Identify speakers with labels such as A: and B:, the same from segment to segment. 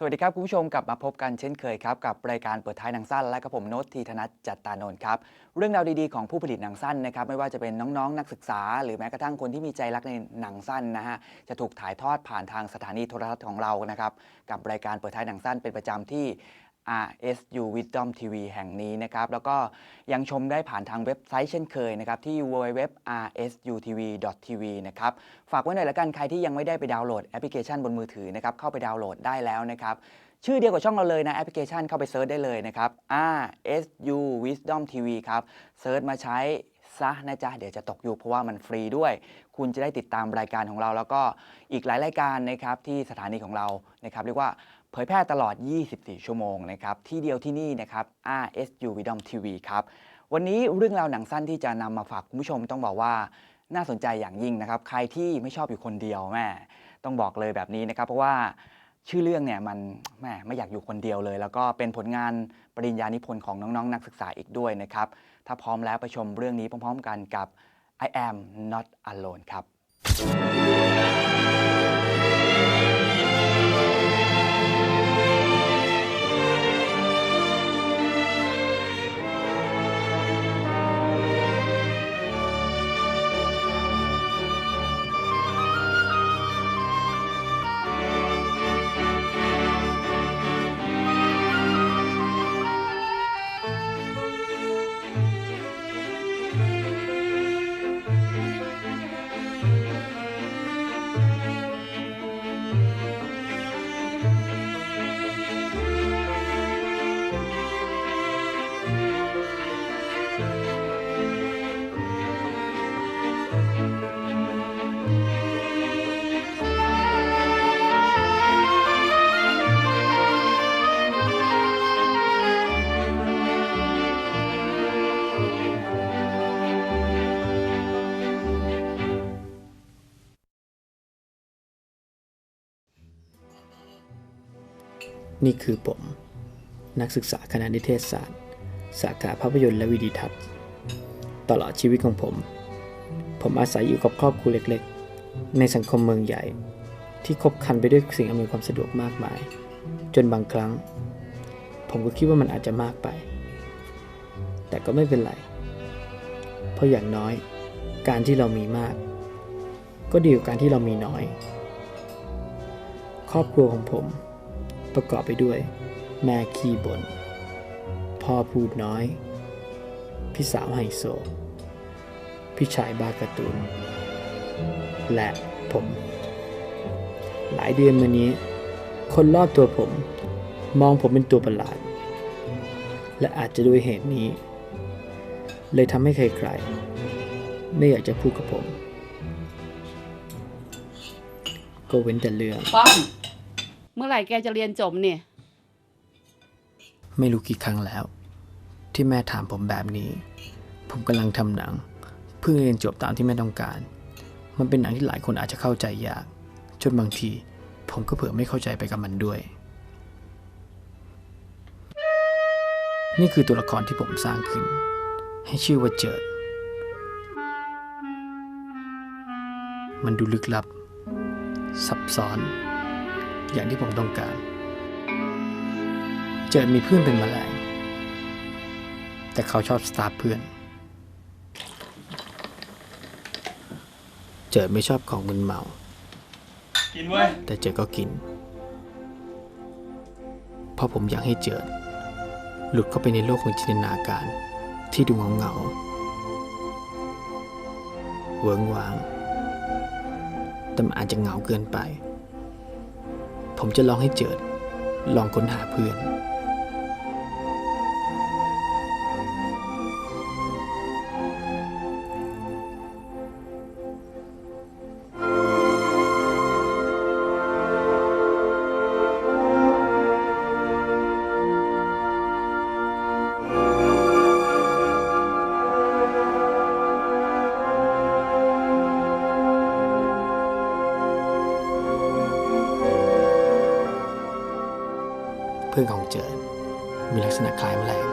A: สวัสดีครับ คุณผู้ชมกลับมาพบกันเช่นเคยครับ กับรายการเปิดท้ายหนังสั้น และกับผมโน้ตทีธนัทจัตตานนท์ครับ เรื่องราวดีๆของผู้ผลิตหนังสั้นนะครับไม่ว่าจะเป็นน้องๆ นักศึกษา หรือแม้กระทั่งคนที่มีใจรักในหนังสั้นนะฮะจะถูกถ่ายทอดผ่านทางสถานีโทรทัศน์ของเรานะครับกับรายการเปิดท้ายหนังสั้นเป็นประจำที่ RSU Wisdom TV แห่งนี้นะครับ แล้วก็ยังชมได้ผ่านทางเว็บไซต์เช่นเคยนะครับ ที่ www.rsutv.tv นะครับ ฝากไว้หน่อยละกัน ใครที่ยังไม่ได้ไปดาวน์โหลดแอปพลิเคชันบนมือถือนะครับ เข้าไปดาวน์โหลดได้แล้วนะครับ ชื่อเดียวกับช่องเราเลยนะ แอปพลิเคชันเข้าไปเซิร์ชได้เลยนะครับ RSU Wisdom TV ครับเซิร์ชมาใช้ ซะนะจ๊ะ เดี๋ยวจะตกอยู่เพราะว่ามันฟรีด้วย คุณจะได้ติดตามรายการของเรา แล้วก็อีกหลายรายการนะครับที่สถานีของเรานะครับเรียกว่าเผยแพร่ตลอด 24 ชั่วโมงนะครับที่เดียวที่นี่นะครับ RSU Wisdom TV ครับวันนี้เรื่องราวหนังสั้นที่จะนำมาฝากคุณผู้ชมต้องบอกว่าน่าสนใจอย่างยิ่งนะครับใครที่ไม่ชอบอยู่คนเดียวแม่ต้องบอกเลยแบบนี้นะครับเพราะว่าชื่อเรื่องเนี่ยมันแม่ไม่อยากอยู่คนเดียวเลย แล้วก็เป็นผลงานปริญญานิพนธ์ของน้องๆนักศึกษาอีกด้วยนะครับ ถ้าพร้อมแล้วไปชมเรื่องนี้พร้อมๆกันกับ I am not alone ครับ
B: นี่คือผม นักศึกษาคณะนิเทศศาสตร์ สาขาภาพยนตร์และวิดีทัศน์ ตลอดชีวิตของผม ผมอาศัยอยู่กับครอบครัวเล็กๆ ในสังคมเมืองใหญ่ ที่คบคันไปด้วยสิ่งอำนวยความสะดวกมากมาย จนบางครั้ง ผมก็คิดว่ามันอาจจะมากไป แต่ก็ไม่เป็นไร เพราะอย่างน้อย การที่เรามีมาก ก็ดีกว่าการที่เรามีน้อย ครอบครัวของผม ประกอบไปด้วย แม่ขี้บน่นพ่อพูดน้อย พี่สาวไฮโซ พี่ชายบ้าการ์ตูนและผม หลายเดือนมานี้ คนรอบตัวผม มองผมเป็นตัวประหลาด และอาจจะด้วยเหตุนี้ เลยทำให้ใครๆไม่อยากจะพูดกับผม ก็เว้นแต่เรื่อง
C: ป้อม เมื่อไหร่แกจะเรียนจบเนี่ย
B: ไม่รู้กี่ครั้งแล้ว ที่แม่ถามผมแบบนี้ ผมกำลังทำหนัง เพื่อเรียนจบตามที่แม่ต้องการ มันเป็นหนังที่หลายคนอาจจะเข้าใจยาก จนบางที ผมก็เผื่อไม่เข้าใจไปกับมันด้วย นี่คือตัวละครที่ผมสร้างขึ้น ให้ชื่อว่าเจิด มันดูลึกลับ ซับซ้อน อย่างที่ผมต้องการ เจิดมีเพื่อนเป็นแมลง แต่เขาชอบสตาร์ฟเพื่อน เจิดไม่ชอบของมึนเมา
D: กินเว้ย
B: แต่เจิดก็กิน เพราะผมอยากให้เจิด หลุดเข้าไปในโลกของจินตนาการ ที่ดูเงาเงาๆเวิงวาง แต่มันอาจจะเหงาเกินไป ผมจะลองให้เจิด ลองค้นหาเพื่อน พึ่งของเจิญมีลักษณะคล้ายแมลง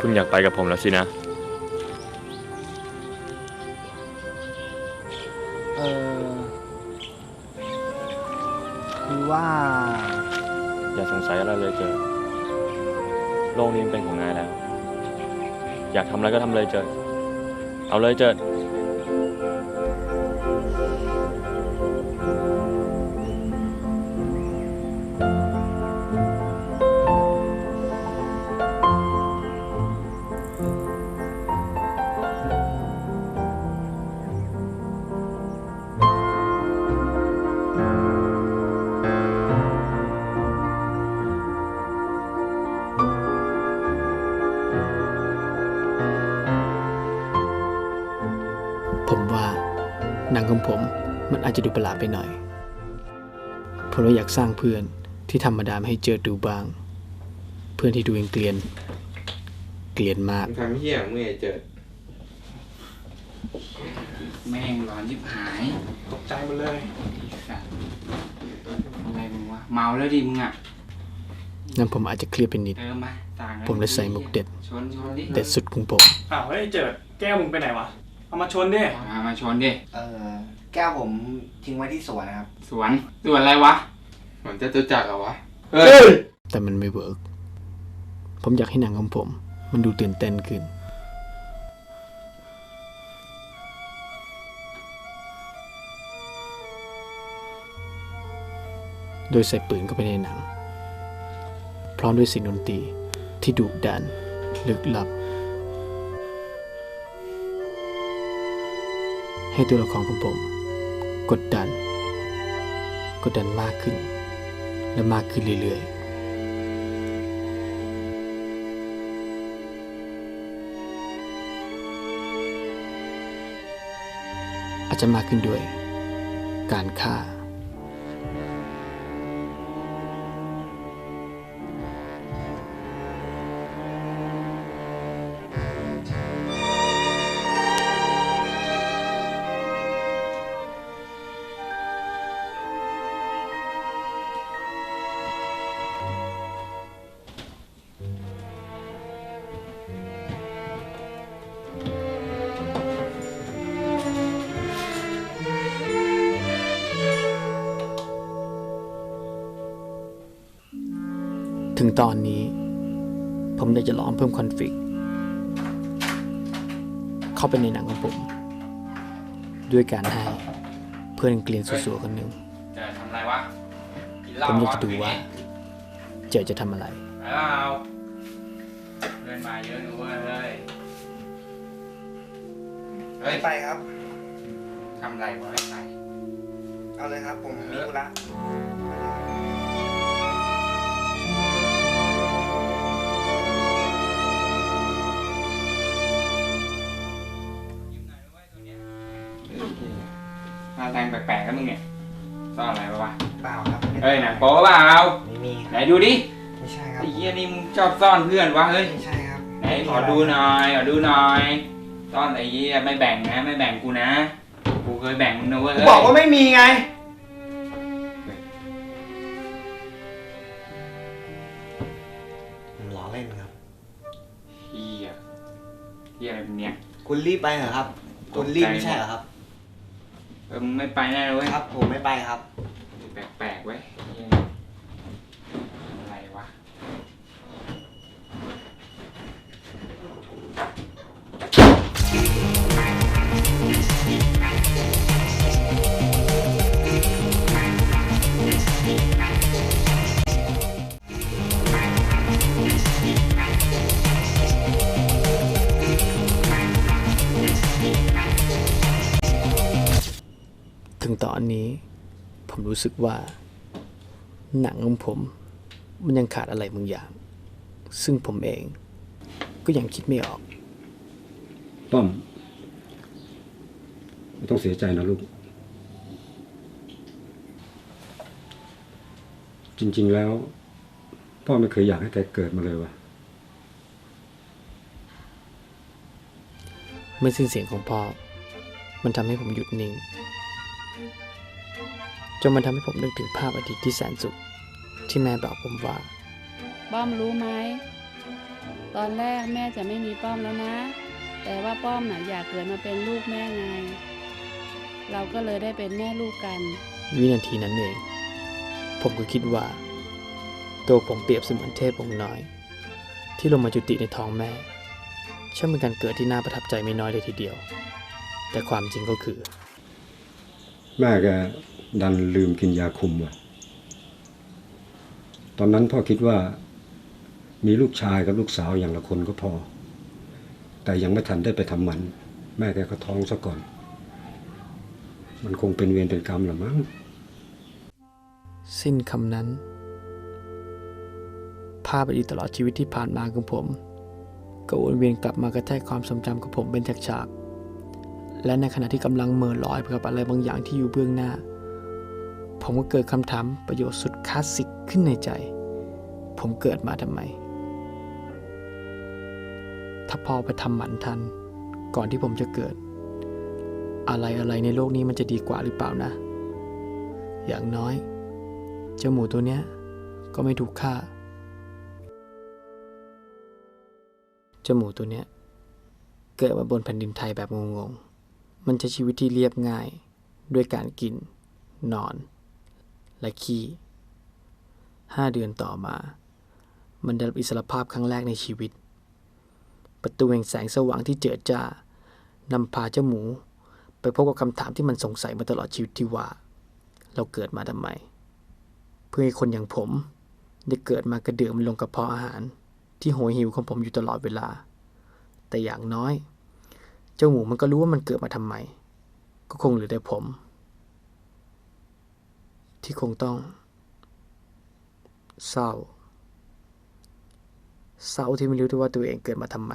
B: คุณอยาก
D: ไปกับผมแล้วสินะ
E: อ
D: ย่าสงสัยอะไรเลยเจอ โลกนี้มันเป็นของนายแล้ว อยากทำอะไรก็ทำเลยเจอ เอาเลยเจอ
B: ผมว่าหนังของผมมันอาจจะดูประหลาดไปหน่อย ผมเลยอยากสร้างเพื่อนที่ธรรมดามาให้เจอดูบ้าง เพื่อนที่ดูเกลียน เกลียนมาก
F: มึงทำเหี้ยมึงไอ้เจิด
E: แม่งร้อนยิบหาย
F: ตกใจหมดเลย
E: สัตว์อะไรมึงวะเมาแล้วดิมึงอะ
B: นั่นผมอาจจะเครียดไปนิด
E: เติมมาต่างกัน
B: ผมเลยใส่มุกเด็ด
E: ชนชนดิ
B: เด็ดสุดของผม
D: อ้าวเฮ้ยเจิดแก้วมึงไปไหนวะ เอามาชนดิ
E: มามาชนดิ
G: เออแก้วผมทิ้งไว้ที่สวนนะครับ
E: สวนสวนอะไรวะ
F: เหมือนจะตุจักรเหรอวะ
B: แต่มันไม่เวิร์กผมอยากให้หนังของผม มันดูตื่นเต้นขึ้น โดยใส่ปืนเข้าไปในหนัง พร้อมด้วยเสียงดนตรีที่ดุดัน ลึกลับ ให้ตัวละครของผม กดดัน กดดันมากขึ้น และมากขึ้นเรื่อยๆอาจจะมากขึ้นด้วย การฆ่า พิ่มคอนฟ lict เข้าไปในหนังของผม ด้วยการให้เพื่อนเกลียนสัวๆคนหนึ่ง
E: จะทำอะไรวะกินเหล้า
B: ผมอยากจะดูว่า เจอจะทำอะไร
E: เอาเดินมาเยอะนะเว้ยเฮ้ยเฮ้ย
G: ไปครับ
E: ทำอะไรวะไอ้ไก่
G: เอาเลยครับผมมีธุระ
E: มึงเนี่ยซ่อนอะไรวะวะ
G: เปล่าครับ
E: เฮ้ยหนังโป๊เปล่า
G: ไม่มี
E: ไหนดูดิ
G: ไม่ใช่ครับ
E: ไอ้เหี้ยนี่มึงชอบซ่อนเพื่อนวะเฮ้ย
G: ไม่ใช่ครับ
E: ไหนขอดูหน่อยขอดูหน่อยซ่อนไอ้เหี้ยไม่แบ่งนะ ไม่แบ่งกูนะกูเคยแบ่งมึงนะเว้ย
G: กูบอกว่าไม่มีไง ผมล้อเล่นครับ
E: เหี้ยเหี้ยอะไรเป็นเนี่ย
G: คุณรีบไปเหรอครับ คุณรีบไม่ใช่เหรอครับ
E: เออมึงไม่ไปแน่เลยเว้ย
G: ครับผมไม่ไปครับ
E: แปลกๆเว้ย
B: นนี้ ผมรู้สึกว่า หนังของผมมันยังขาดอะไรบางอย่าง ซึ่งผมเองก็ยังคิดไม่ออก
H: ต้อมไม่ต้องเสียใจนะลูก จริง ๆ แล้ว พ่อไม่เคยอยากให้แกเกิดมาเลยวะ
B: เมื่อสิ้นเสียงของพ่อ มันทำให้ผมหยุดนิ่ง จนมันทำให้ผมนึกถึงภาพอดีตที่แสนสุข ที่แม่บอกผมว่า
C: บ้อมรู้ไหม ตอนแรกแม่จะไม่มีป้อมแล้วนะ แต่ว่าป้อมน่ะอยากเกิดมาเป็นลูกแม่ไง เราก็เลยได้เป็นแม่ลูกกัน
B: วินาทีนั้นเอง ผมก็คิดว่า ตัวผมเปรียบเสมือนเทพองค์น้อย ที่ลงมาจุติในท้องแม่ช่างเป็นการเกิดที่น่าประทับใจไม่น้อยเลยทีเดียว แต่ความจริงก็คือ
H: แม่แก ดันลืมกินยาคุมว่ะ ตอนนั้นพ่อคิดว่า มีลูกชายกับลูกสาวอย่างละคนก็พอ แต่ยังไม่ทันได้ไปทำหมัน แม่แกก็ท้องซะก่อน มันคงเป็นเวรเป็นกรรมหรือมั้ง
B: สิ้นคำนั้น ภาพอดีตตลอดชีวิตที่ผ่านมาของผม ก็วนเวียนกลับมากระแทกความทรงจำของผมเป็นฉากๆและในขณะที่กำลังเม่อลอยไปกับอะไรบางอย่างที่อยู่เบื้องหน้า ผมก็เกิดคำถามประโยชน์สุดคลาสสิกขึ้นในใจ ผมเกิดมาทำไม ถ้าพอไปทำหมันทัน ก่อนที่ผมจะเกิด อะไรอะไรในโลกนี้มันจะดีกว่าหรือเปล่านะ อย่างน้อย เจ้าหมูตัวเนี้ย ก็ไม่ถูกฆ่า เจ้าหมูตัวเนี้ย เกิดมาบนแผ่นดินไทยแบบงงๆ มันใช้ชีวิตที่เรียบง่ายด้วยการกินนอน และขี้ห้าเดือนต่อมา มันได้รับอิสรภาพครั้งแรกในชีวิต ประตูแห่งแสงสว่างที่เจิดจ้านำพาเจ้าหมู ไปพบกับคำถามที่มันสงสัยมาตลอดชีวิตที่ว่า เราเกิดมาทำไม เพื่อให้คนอย่างผม ได้เกิดมากระเดื่องลงกระเพาะอาหาร ที่โหยหิวของผมอยู่ตลอดเวลา แต่อย่างน้อย เจ้าหมูมันก็รู้ว่ามันเกิดมาทำไม ก็คงเหลือแต่ผม ที่คงต้อง เศร้า เศร้าที่ไม่รู้ด้วยว่าตัวเองเกิดมาทำไม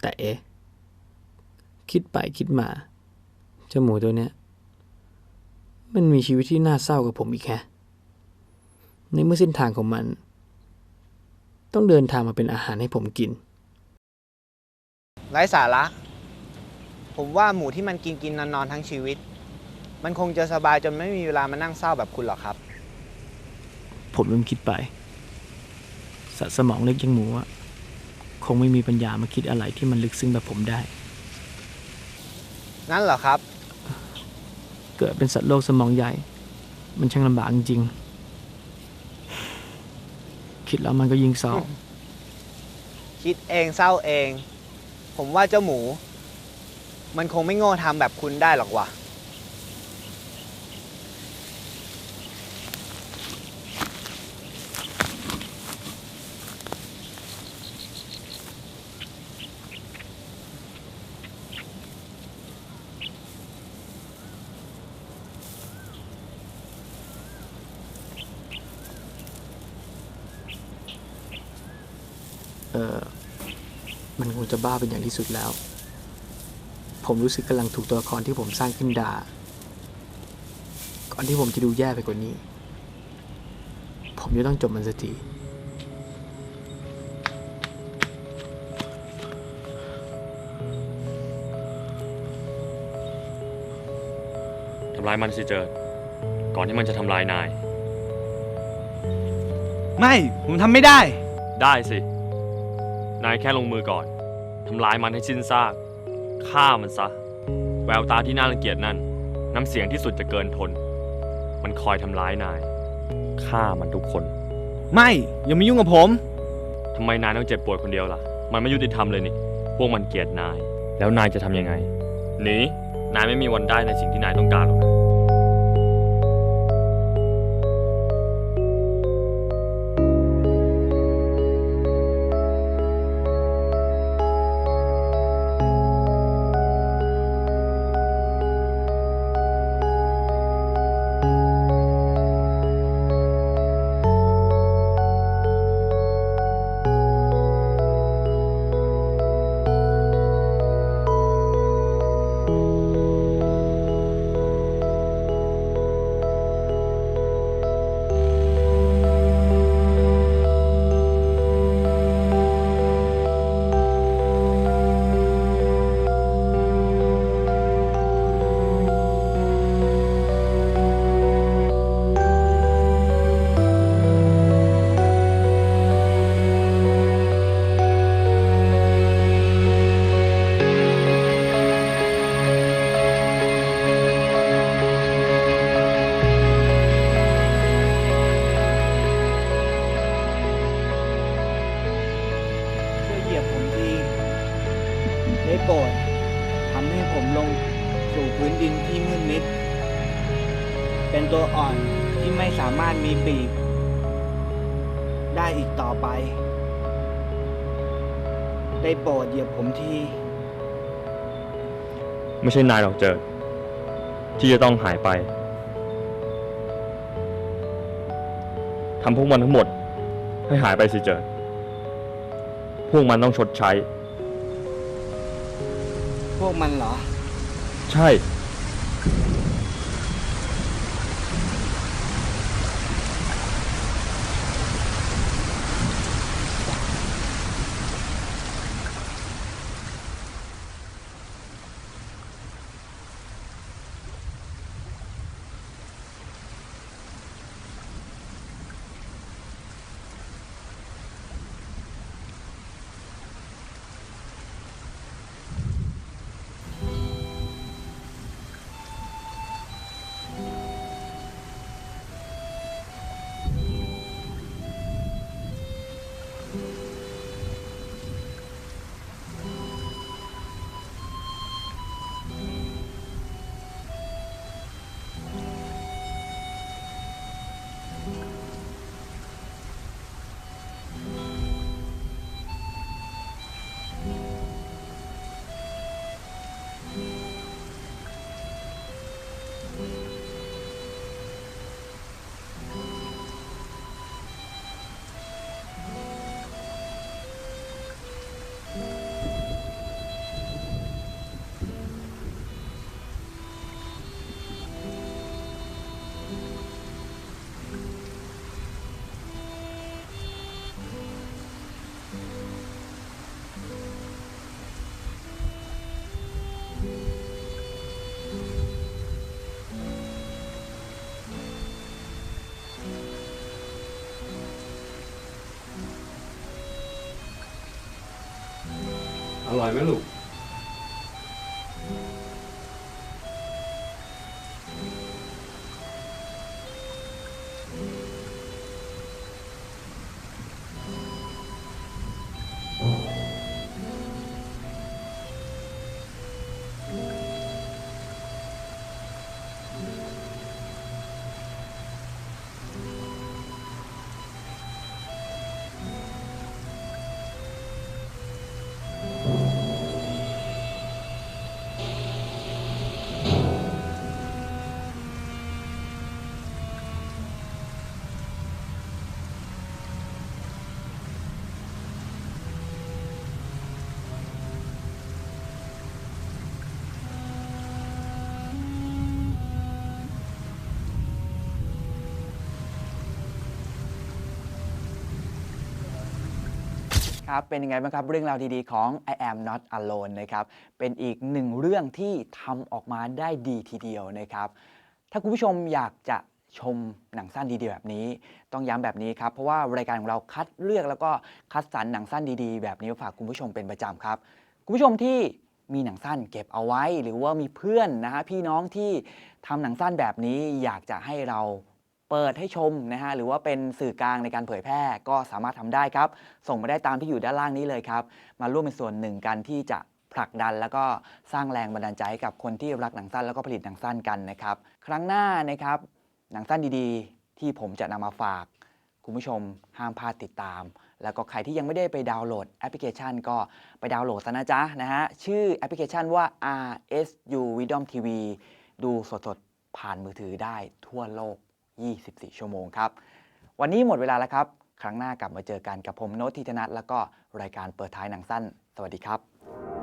B: แต่เอ๊ะคิดไปคิดมาเจ้าหมูตัวเนี้ย มันมีชีวิตที่น่าเศร้ากับผมอีกแฮะในเมื่อเส้นทางของมัน ต้องเดินทางมาเป็นอาหารให้ผมกิน
I: ไร้สาระ ผมว่าหมูที่มันกินกินนอนนอนทั้งชีวิต มันคงจะสบายจนไม่มีเวลามานั่งเศร้าแบบคุณหรอกครับ
B: ผมเริ่มคิดไป สัตว์สมองเล็กอยังหมูอะคงไม่มีปัญญามาคิดอะไรที่มันลึกซึ้งแบบผมได้
I: นั่นเหรอครับ
B: เกิดเป็นสัตว์โลกสมองใหญ่ มันช่างลำบากจริงๆคิดแล้วมันก็ยิ่งเศร้า
I: คิดเองเศร้าเอง ผมว่าเจ้าหมู มันคงไม่โง่ทำแบบคุณได้หรอกว่ะ
B: จะบ้าเป็นอย่างที่สุดแล้ว ผมรู้สึกกำลังถูกตัวละครที่ผมสร้างขึ้นด่า ก่อนที่ผมจะดูแย่ไปกว่านี้ ผมจะต้องจบมันสักที
D: ทำลายมันสิเจิดก่อนที่มันจะทำลายนาย
I: ไม่ ผมทำไม่ได้
D: ได้สิ นายแค่ลงมือก่อน ทำลายมันให้สิ้นซาก ฆ่ามันซะ แววตาที่น่ารังเกียจนั่น น้ำเสียงที่สุดจะเกินทน มันคอยทำร้ายนาย ฆ่ามันทุกคน
I: ไม่อย่ามายุ่งกับผม
D: ทำไมนายต้องเจ็บปวดคนเดียวล่ะ มันไม่ยุติธรรมเลยนี่ พวกมันเกลียดนาย แล้วนายจะทำยังไง หนี นายไม่มีวันได้ในสิ่งที่นายต้องการหรอกนะ
G: ผมที
D: ไม่ใช่นายหรอกเจิด ที่จะต้องหายไปทำพวกมันทั้งหมด ให้หายไปสิเจิด พวกมันต้องชดใช้
G: พวกมันเหรอ
D: ใช่
H: ร่อยไหมลูก
A: ครับเป็นยังไงบ้างครับเรื่องราวดีๆของ I am not alone นะครับเป็นอีกหนึ่งเรื่องที่ทำออกมาได้ดีทีเดียวนะครับถ้าคุณผู้ชมอยากจะชมหนังสั้นดีๆแบบนี้ ต้องย้ำแบบนี้ครับ เพราะว่ารายการของเราคัดเลือกแล้วก็คัดสรรหนังสั้นดีๆ แบบนี้มาฝากคุณผู้ชมเป็นประจำครับคุณผู้ชมที่มีหนังสั้นเก็บเอาไว้ หรือว่ามีเพื่อนนะฮะพี่น้องที่ทำหนังสั้นแบบนี้อยากจะให้เรา เปิดให้ชมนะฮะหรือว่าเป็นสื่อกลางในการเผยแพร่ก็สามารถทำได้ครับ ส่งมาได้ตามที่อยู่ด้านล่างนี้เลยครับ มาร่วมเป็นส่วนหนึ่งกันที่จะผลักดันแล้วก็สร้างแรงบันดาลใจให้กับคนที่รักหนังสั้นแล้วก็ผลิตหนังสั้นกันนะครับ ครั้งหน้านะครับหนังสั้นดีๆ ที่ผมจะนำมาฝาก คุณผู้ชมห้ามพลาดติดตาม แล้วก็ใครที่ยังไม่ได้ไปดาวน์โหลดแอปพลิเคชัน ก็ไปดาวน์โหลดซะนะจ๊ะนะฮะชื่อแอปพลิเคชันว่า RSU widom TV ดูสดๆผ่านมือถือได้ทั่วโลก 24 ชั่วโมงครับ วันนี้หมดเวลาแล้วครับ ครั้งหน้ากลับมาเจอกันกับผมโน้ตทิธนัทแล้วก็รายการเปิดท้ายหนังสั้น สวัสดีครับ